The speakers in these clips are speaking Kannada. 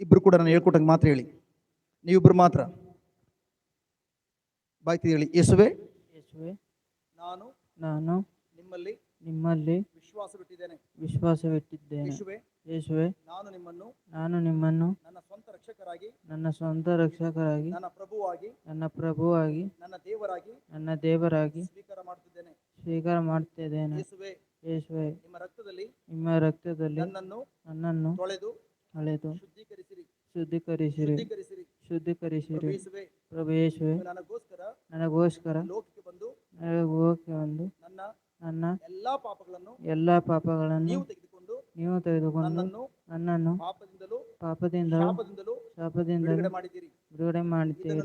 ಇಬ್ರು ಕೂಡ ನಾನು ಹೇಳ್ಕೊಟ್ಟಂಗೆ ಮಾತ್ರ ಹೇಳಿ. ನೀವಿಬ್ಬರು ಮಾತ್ರ. ಬಾಯ್ತಿ ಹೇಳಿ. ಯೇಸುವೆ? ಯೇಸುವೆ. ನಾನು. ನಾನು. ನಿಮ್ಮಲ್ಲಿ. ನಿಮ್ಮಲ್ಲಿ. ವಿಶ್ವಾಸವಿಟ್ಟಿದ್ದೇನೆ ವಿಶ್ವಾಸವಿಟ್ಟಿದ್ದೇನೆ ಯೇಸುವೆ. ಯೇಸುವೆ. ನಾನು ನಿಮ್ಮನ್ನು. ನಾನು ನಿಮ್ಮನ್ನು. ನನ್ನ ಸ್ವಂತ ರಕ್ಷಕರಾಗಿ. ನನ್ನ ಸ್ವಂತ ರಕ್ಷಕರಾಗಿ. ನನ್ನ ಪ್ರಭುವಾಗಿ. ನನ್ನ ಪ್ರಭುವಾಗಿ. ನನ್ನ ದೇವರಾಗಿ. ನನ್ನ ದೇವರಾಗಿ. ಸ್ವೀಕಾರ ಮಾಡುತ್ತಿದ್ದೇನೆ ಸ್ವೀಕಾರ ಮಾಡ್ತಿದ್ದೇನೆ. ಯೇಸುವೆ. ಯೇಸುವೆ. ನಿಮ್ಮ ರಕ್ತದಲ್ಲಿ. ನಿಮ್ಮ ರಕ್ತದಲ್ಲಿ. ನನ್ನನ್ನು ನನ್ನನ್ನು ತೊಳೆದು. ತೊಳೆದು. ಶುದ್ಧೀಕರಿಸಿರಿ ಶುದ್ಧೀಕರಿಸಿರಿ. ಶುದ್ಧೀಕರಿಸಿರಿ. ಶುದ್ಧ ಪ್ರಭು ಯೇಸುವೆ ಪ್ರಭು ಯೇಸುವೆ ನನಗೋಸ್ಕರ ನನಗೋಸ್ಕರ ಲೋಕಕ್ಕೆ ಬಂದು ಒಂದು ನನ್ನ ನನ್ನ ಎಲ್ಲಾ ಪಾಪಗಳನ್ನು ಎಲ್ಲಾ ಪಾಪಗಳನ್ನು ನೀವು ತೆಗೆದುಕೊಂಡು ನೀವು ತೆಗೆದುಕೊಂಡು ನನ್ನನ್ನು ಪಾಪದಿಂದಲೂ ಪಾಪದಿಂದಲೂ ಶಾಪದಿಂದಲೂ ಬಿಡುಗಡೆ ಮಾಡಿದ್ದೀರಿ. ಇದನ್ನು ಮಾಡುತ್ತೀರಿ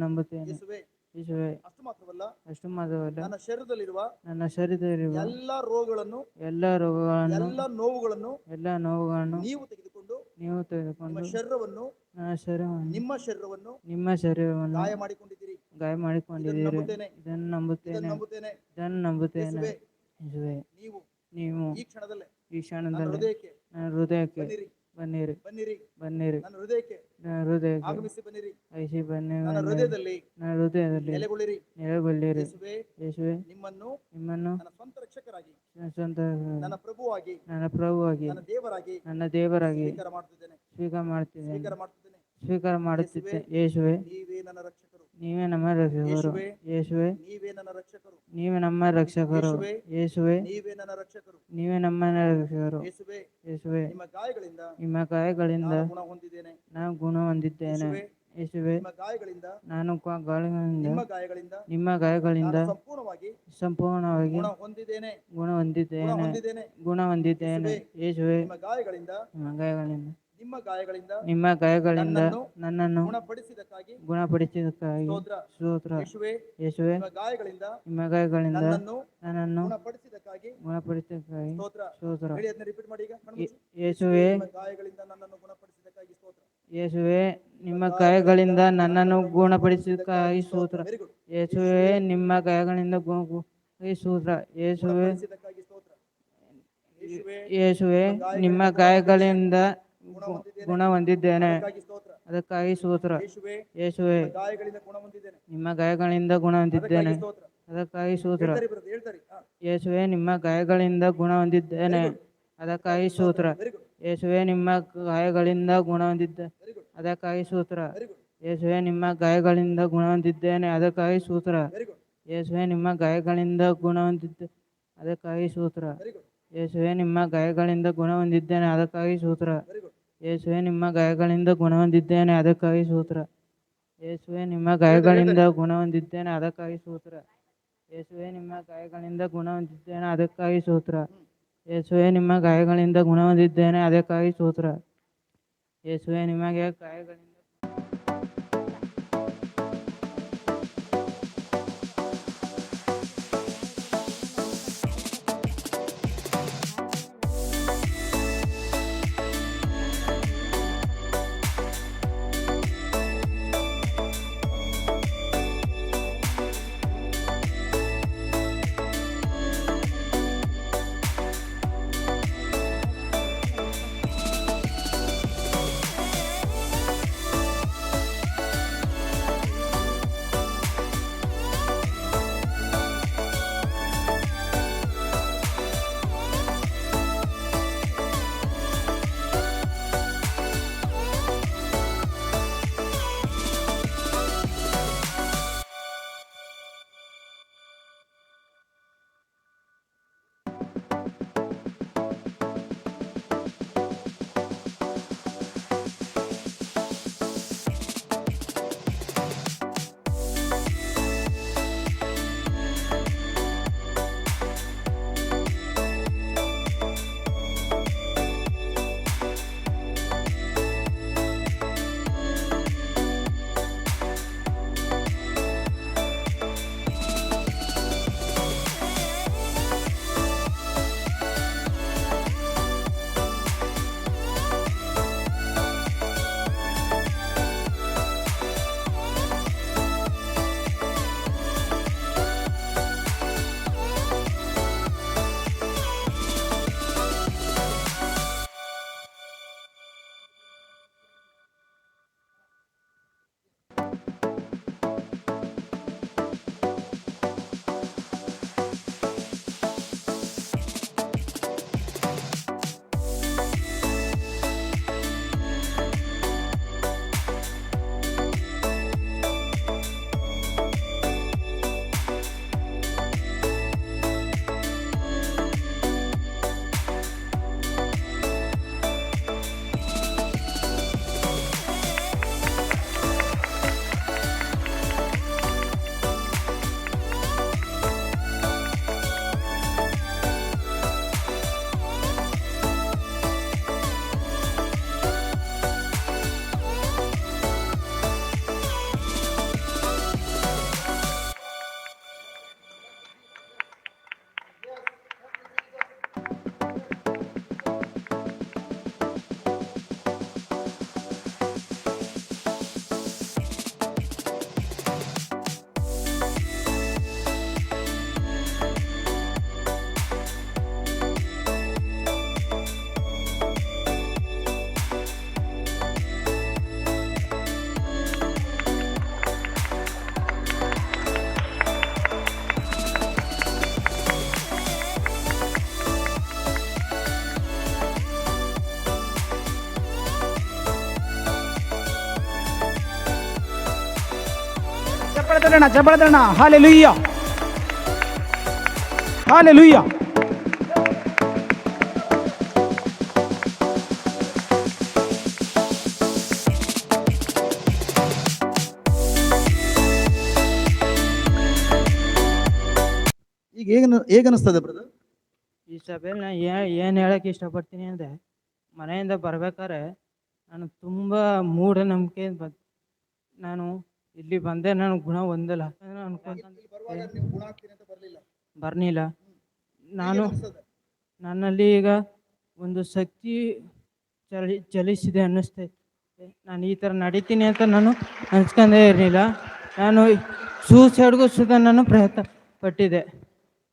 ನಂಬುತ್ತೇನೆ. ಯೇಸುವೆ. ಅಷ್ಟು ಮಾತ್ರವಲ್ಲ ಅಷ್ಟು ಮಾತ್ರವಲ್ಲ. ನನ್ನ ಶರೀರದಲ್ಲಿರುವ ನನ್ನ ಶರೀರದಲ್ಲಿರುವ ಎಲ್ಲ ರೋಗಗಳನ್ನು ಎಲ್ಲ ರೋಗಗಳನ್ನು ಎಲ್ಲಾ ನೋವುಗಳನ್ನು ಎಲ್ಲ ನೋವುಗಳನ್ನು ನೀವು ನೀವು ತೆಗೆದುಕೊಂಡು ಶರೀರವನ್ನು ಶರೀರವನ್ನು ನಿಮ್ಮ ಶರೀರವನ್ನು ನಿಮ್ಮ ಶರೀರವನ್ನು ಗಾಯ ಮಾಡಿಕೊಂಡಿದ್ದೀರಿ. ಗಾಯ ಇದನ್ನು ಮಾಡಿಕೊಂಡಿದ್ದೀರಿ ನಂಬುತ್ತೇನೆ. ಇದನ್ನು ನಂಬುತ್ತೇನೆ. ಇದನ್ನು ನಂಬುತ್ತೇನೆ. ನೀವು ನೀವು ಈ ಕ್ಷಣದಲ್ಲೇ ಈ ಕ್ಷಣದಲ್ಲಿ ಹೃದಯಕ್ಕೆ ಹೃದಯಕ್ಕೆ ಬನ್ನಿರಿ. ಬನ್ನಿರಿ. ಬನ್ನಿರಿ. ಬನ್ನಿರಿ ನನ್ನ ಹೃದಯಕ್ಕೆ ನನ್ನ ಹೃದಯಕ್ಕೆ ಆಗಮಿಸಿ ಬನ್ನಿರಿ. ಐಸಿ ಬನ್ನಿ ನನ್ನ ಹೃದಯದಲ್ಲಿ ನನ್ನ ಹೃದಯದಲ್ಲಿ ನೆಲೆಗೊಳ್ಳಿರಿ. ನೆಲೆಗೊಳ್ಳಿರಿ. ಯೇಸುವೆ ಯೇಸುವೆ ನಿಮ್ಮನ್ನು ನಿಮ್ಮನ್ನು ನನ್ನ ಸ್ವಂತ ರಕ್ಷಕರಾಗಿ ನನ್ನ ಸ್ವಂತ ನನ್ನ ಪ್ರಭುವಾಗಿ ನನ್ನ ಪ್ರಭುವಾಗಿ ನನ್ನ ದೇವರಾಗಿ ನನ್ನ ದೇವರಾಗಿ ಸ್ವೀಕಾರ ಮಾಡುತ್ತಿದ್ದೇನೆ ಸ್ವೀಕಾರ ಮಾಡ್ತಿದ್ದೇನೆ. ಸ್ವೀಕಾರ ಮಾಡುತ್ತಿದ್ದೇನೆ ಸ್ವೀಕಾರ ಮಾಡುತ್ತಿದ್ದೆ. ಯೇಸುವೆ ನೀವೇ ನನ್ನ ರಕ್ಷಕರು ನೀವೇ ನಮ್ಮ ರಕ್ಷಕರು. ಯೇಸುವೆ ನೀವೇ ನನ್ನ ರಕ್ಷಕರು. ನೀವೇ ನಮ್ಮ ರಕ್ಷಕರು. ಯೇಸುವೆ ನೀವೇ ನನ್ನ ರಕ್ಷಕರು. ನೀವೇ ನಮ್ಮ ರಕ್ಷಕರು. ಯೇಸುವೆ ಯೇಸುವೆ ನಿಮ್ಮ ಗಾಯಗಳಿಂದ ನಿಮ್ಮ ಗಾಯಗಳಿಂದ ನಾನು ಗುಣ ಹೊಂದಿದ್ದೇನೆ. ನಾನು ಗುಣ ಹೊಂದಿದ್ದೇನೆ. ಯೇಸುವೆ ನಿಮ್ಮ ಗಾಯಗಳಿಂದ ನಾನು ಗಾಯಗಳಿಂದ ನಿಮ್ಮ ಗಾಯಗಳಿಂದ ನಿಮ್ಮ ಗಾಯಗಳಿಂದ ಸಂಪೂರ್ಣವಾಗಿ ಸಂಪೂರ್ಣವಾಗಿ ಗುಣ ಹೊಂದಿದ್ದೇನೆ. ಗುಣ ಹೊಂದಿದ್ದೇನೆ. ಗುಣ ಹೊಂದಿದ್ದೇನೆ. ಯೇಸುವೆ ನಿಮ್ಮ ಗಾಯಗಳಿಂದ ನಿಮ್ಮ ಗಾಯಗಳಿಂದ ನಿಮ್ಮ ಗಾಯಗಳಿಂದ ನಿಮ್ಮ ಗಾಯಗಳಿಂದ ನನ್ನನ್ನು ಗುಣಪಡಿಸಿದಕ್ಕಾಗಿ ಗುಣಪಡಿಸಿದಕ್ಕಾಗಿ ಸ್ತೋತ್ರ. ಯೇಸುವೆ ಗಾಯಗಳಿಂದ ನಿಮ್ಮ ಗಾಯಗಳಿಂದ ನನ್ನನ್ನು ಗುಣಪಡಿಸಿದಕ್ಕಾಗಿ ಗುಣಪಡಿಸಿದಕ್ಕಾಗಿ ಸ್ತೋತ್ರ. ಸ್ತೋತ್ರ. ಹೇಳಿ ಅದನ್ನ ರಿಪೀಟ್ ಮಾಡಿ ಈಗ. ಯೇಸುವೆ ನಿಮ್ಮ ಗಾಯಗಳಿಂದ ನನ್ನನ್ನು ಗುಣಪಡಿಸಿದಕ್ಕಾಗಿ ಸ್ತೋತ್ರ. ಯೇಸುವೆ ನಿಮ್ಮ ಗಾಯಗಳಿಂದ ನನ್ನನ್ನು ಗುಣಪಡಿಸಿದಕ್ಕಾಗಿ ಸ್ತೋತ್ರ. ಯೇಸುವೆ ನಿಮ್ಮ ಗಾಯಗಳಿಂದ ಸ್ತೋತ್ರ. ಯೇಸುವೆ ಯೇಸುವೆ ನಿಮ್ಮ ಗಾಯಗಳಿಂದ ಗುಣ ಹೊಂದಿದ್ದೇನೆ. ಅದಕ್ಕಾಗಿ ಸ್ತೋತ್ರ. ಯೇಸುವೆ ನಿಮ್ಮ ಗಾಯಗಳಿಂದ ಗುಣ ಹೊಂದಿದ್ದೇನೆ. ಅದಕ್ಕಾಗಿ ಹೇಳ್ತಾರೆ ಯೇಸುವೆ ನಿಮ್ಮ ಗಾಯಗಳಿಂದ ಗುಣ ಹೊಂದಿದ್ದೇನೆ. ಅದಕ್ಕಾಗಿ ಸ್ತೋತ್ರ. ವೆರಿ ಯೇಸುವೆ ನಿಮ್ಮ ಗಾಯಗಳಿಂದ ಗುಣ ಹೊಂದಿದ್ದ. ಅದಕ್ಕಾಗಿ ಸ್ತೋತ್ರ. ವೆರಿ ಯೇಸುವೆ ನಿಮ್ಮ ಗಾಯಗಳಿಂದ ಗುಣ ಹೊಂದಿದ್ದೇನೆ. ಅದಕ್ಕಾಗಿ ಸ್ತೋತ್ರ. ವೆರಿ ಯೇಸುವೆ ನಿಮ್ಮ ಗಾಯಗಳಿಂದ ಗುಣ ಹೊಂದಿದ್ದ. ಅದಕ್ಕಾಗಿ ಸ್ತೋತ್ರ. ವೆರಿ ಯೇಸುವೆ ನಿಮ್ಮ ಗಾಯಗಳಿಂದ ಗುಣ ಹೊಂದಿದ್ದೇನೆ. ಅದಕ್ಕಾಗಿ ಗುಡ್ ಯೇಸುವೆ ನಿಮ್ಮ ಗಾಯಗಳಿಂದ ಗುಣ ಹೊಂದಿದ್ದೇನೆ ಅದಕ್ಕಾಗಿ ಸೂತ್ರ. ಯೇಸುವೆ ನಿಮ್ಮ ಗಾಯಗಳಿಂದ ಗುಣ ಹೊಂದಿದ್ದೇನೆ ಅದಕ್ಕಾಗಿ ಸೂತ್ರ. ಯೇಸುವೆ ನಿಮ್ಮ ಗಾಯಗಳಿಂದ ಗುಣ ಹೊಂದಿದ್ದೇನೆ ಅದಕ್ಕಾಗಿ ಸೂತ್ರ. ಯೇಸುವೆ ನಿಮ್ಮ ಗಾಯಗಳಿಂದ ಗುಣ ಹೊಂದಿದ್ದೇನೆ ಅದಕ್ಕಾಗಿ ಸೂತ್ರ. ಯೇಸುವೆ ನಿಮಗೆ ಗಾಯಗಳಿಂದ ಚಪ್ಪಾಳೆ ಜಬಳದಣ್ಣ ಹಾಲೆ ಲುಯ್ಯ ಹಾಲೆ ಲುಯ್ಯ ಈಗ ಹೇಗ ಹೇಗನಿಸ್ತದೆ ಬ್ರದರ್ ಈ ಸಭೆಯಲ್ಲಿ ನಾನು ಏನು ಹೇಳಕ್ಕೆ ಇಷ್ಟಪಡ್ತೀನಿ ಅಂದರೆ ಮನೆಯಿಂದ ಬರ್ಬೇಕಾದ್ರೆ ನಾನು ತುಂಬ ಮೂಢನಂಬಿಕೆ ಬ ನಾನು ಇಲ್ಲಿ ಬಂದೆ ನಾನು ಗುಣ ಹೊಂದಲ್ಲ. ನಾನು ಬರಲಿಲ್ಲ. ಬರ್ನಿಲ್ಲ. ನಾನು ನನ್ನಲ್ಲಿ ಈಗ ಒಂದು ಶಕ್ತಿ ಚಲಿ ಚಲಿಸಿದೆ ಅನ್ನಿಸ್ತೈತೆ ನಾನು ಈ ಥರ ನಡೀತೀನಿ ಅಂತ ನಾನು ಅನ್ಸ್ಕೊಂಡೇ ಇರಲಿಲ್ಲ. ನಾನು ಸೂಸೈಡ್ಗೂ ಸುದ ನಾನು ಪ್ರಯತ್ನ ಪಟ್ಟಿದ್ದೆ.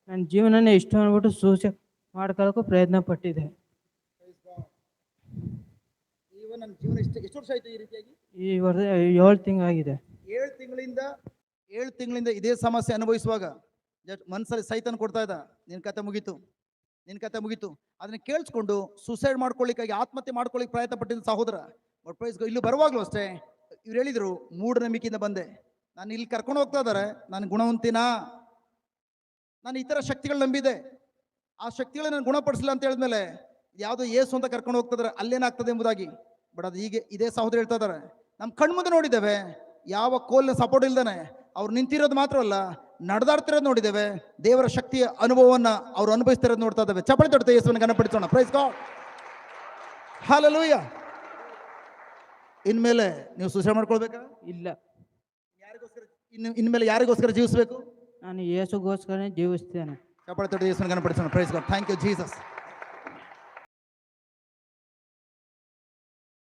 ನನ್ನ ಜೀವನನೇ ಇಷ್ಟ ಅಂದ್ಬಿಟ್ಟು ಸೂಸೈಡ್ ಮಾಡ್ಕೊಳ್ಳೋಕ್ಕೂ ಪ್ರಯತ್ನ ಪಟ್ಟಿದ್ದೆ. ಈ ವರ್ಷ ಏಳು ತಿಂಗಳಾಗಿದೆ. ಏಳು ತಿಂಗಳಿಂದ ಏಳು ತಿಂಗಳಿಂದ ಇದೇ ಸಮಸ್ಯೆ ಅನುಭವಿಸುವಾಗ ಜಸ್ಟ್ ಮನ್ಸಲ್ಲಿ ಸೈತನ್ ಕೊಡ್ತಾ ಇದ್ದ, ನಿನ್ ಕತೆ ಮುಗೀತು, ನಿನ್ ಕತೆ ಮುಗೀತು. ಅದನ್ನ ಕೇಳಿಸ್ಕೊಂಡು ಸುಸೈಡ್ ಮಾಡ್ಕೊಳ್ಳಿಕ್ಕಾಗಿ, ಆತ್ಮಹತ್ಯೆ ಮಾಡ್ಕೊಳ್ಳಿಕ್ಕೆ ಪ್ರಯತ್ನ ಪಟ್ಟಿದ್ದ ಸಹೋದರ ಬಟ್ ಪ್ರೈಸ್ ಇಲ್ಲಿ ಬರುವಾಗ್ಲೂ ಅಷ್ಟೇ, ಇವ್ರು ಹೇಳಿದ್ರು ಮೂಢನಂಬಿಕೆಯಿಂದ ಬಂದೆ. ನಾನು ಇಲ್ಲಿ ಕರ್ಕೊಂಡು ಹೋಗ್ತಾ ಇದ್ದಾರೆ ನಾನು ಗುಣವಂತಿನ? ನಾನು ಇತರ ಶಕ್ತಿಗಳು ನಂಬಿದೆ. ಆ ಶಕ್ತಿಗಳನ್ನ ನಾನು ಗುಣಪಡಿಸಿಲ್ಲ ಅಂತ ಹೇಳಿದ್ಮೇಲೆ, ಯಾವುದೋ ಏಸು ಅಂತ ಕರ್ಕೊಂಡು ಹೋಗ್ತಿದ್ದಾರೆ ಅಲ್ಲೇನಾಗ್ತದೆ ಎಂಬುದಾಗಿ. ಬಟ್ ಅದು ಹೀಗೆ, ಇದೇ ಸಹೋದರ ಹೇಳ್ತಾ ಇದ್ದಾರೆ ನಮ್ಮ ಕಣ್ಮುಂದೆ ನೋಡಿದ್ದೇವೆ ಯಾವ ಕೋಲ್ನ ಸಪೋರ್ಟ್ ಇಲ್ದಾನೆ ಅವ್ರು ನಿಂತಿರೋದು ಮಾತ್ರ ಅಲ್ಲ ನಡೆದಾಡ್ತಿರೋದು ನೋಡಿದ್ದೇವೆ. ದೇವರ ಶಕ್ತಿಯ ಅನುಭವವನ್ನು ಅವ್ರು ಅನುಭವಿಸ್ತಿರೋದು ನೋಡ್ತಾ ಇದ್ದಾವೆ. ಚಪ್ಪಳಿ ತೊಡ್ತಾ ಯೇಸುವನ್ನು ಗಣಪಡಿಸೋಣ ಪ್ರೈಸ್ ಗಾಡ್ ಹಾಲೂಯ್ಯ ಇನ್ಮೇಲೆ ನೀವು ಸುಸೈಡ್ ಮಾಡ್ಕೊಳ್ಬೇಕಾ? ಇಲ್ಲ. ಯಾರಿಗೋಸ್ಕರ ಇನ್ನು ಇನ್ಮೇಲೆ ಯಾರಿಗೋಸ್ಕರ ಜೀವಿಸಬೇಕು? ನಾನು ಯೇಸುಗೋಸ್ಕರ ಜೀವಿಸ್ತೇನೆ. ಚಪ್ಪಳಿ ತೊಡ್ತಾ ಯೇಸುವನ್ನು ಗಣಪಡಿಸೋಣ praise God thank you Jesus